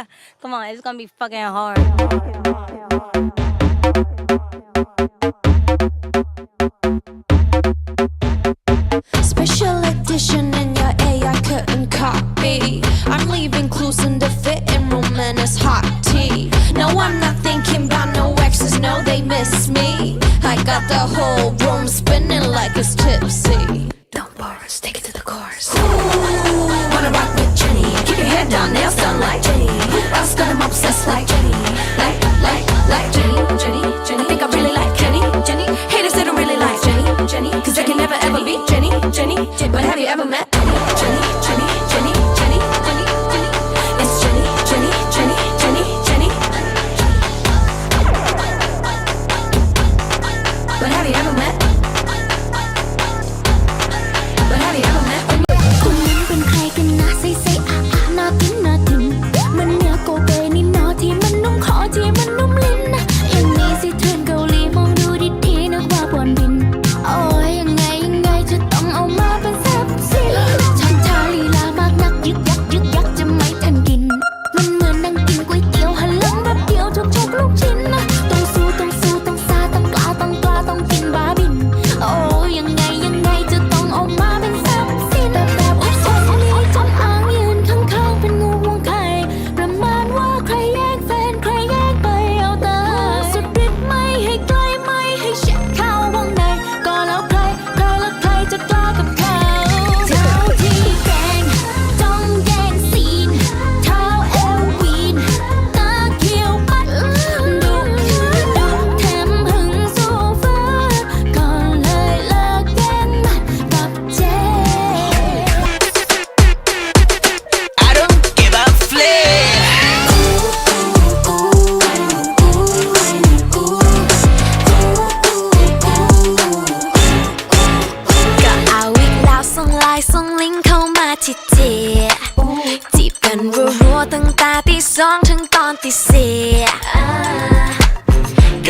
Come on, it's gonna be fucking hard. Special edition in your A, I couldn't copy. I'm leaving clues in the fitting room and it's hot tea. No, I'm not thinking about no exes, no, they miss me. I got the whole room spinning like it's tipsy. like like, like, Jenny, Jenny, Jenny. Think I really like Jenny, Jenny. Haters didn't really like Jenny, Jenny. Cause can never ever be Jenny, Jenny. But have you ever met?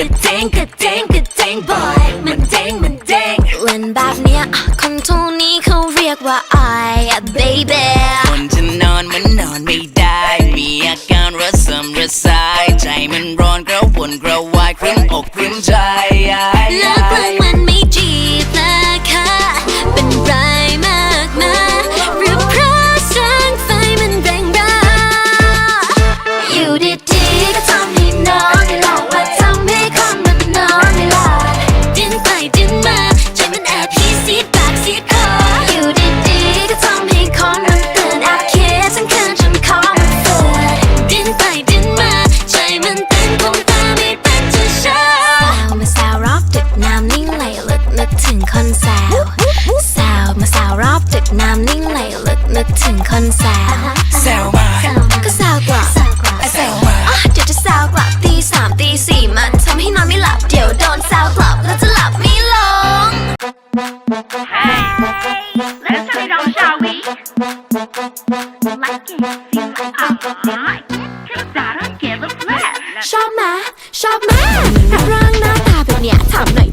ระเด้งกระเด้งกระเด้งบอยมันเด้งมันเด้งเล่นแบบเนี้ยคนตรงนี้เขาเรียกว่าไอ้อะ baby คนจะนอนมันนอนไม่ได้ มีอาการระสมระสาย ใจมันร้อนกระวนกระวายครึ้มอกครึ้มใจเลิกเลิกม ชอบไหมชอบไหมร่างหน้าตาแบบเนี้ยถามหน่อย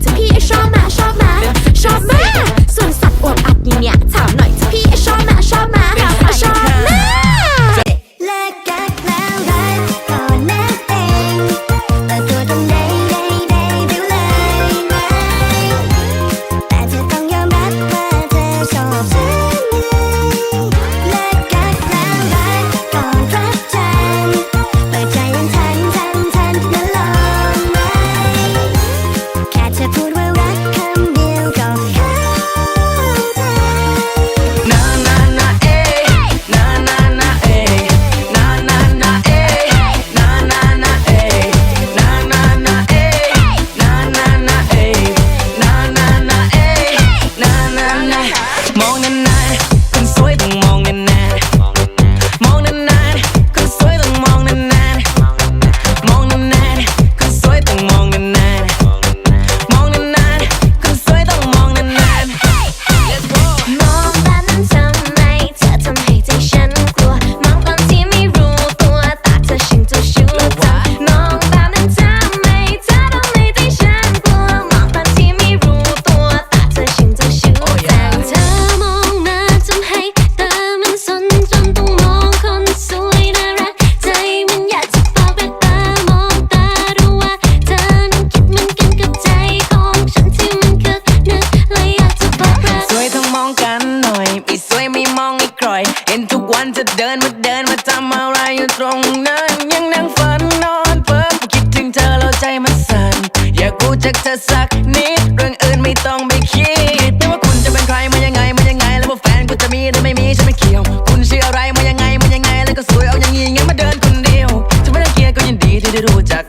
จากเธอสักนิดเรื่องอื่นไม่ต้องไปคิดไม่ว่าคุณจะเป็นใครมายังไงมายังไง แล้วว่าแฟนคุณจะมีหรือไม่มีฉันไม่เกี่ยว คุณชื่ออะไรมายังไงมายังไง แล้วก็สวยเอาอย่างนี้งั้นมาเดินคนเดียวจะไม่ต้องเกียร์ก็ยินดีที่ได้รู้จัก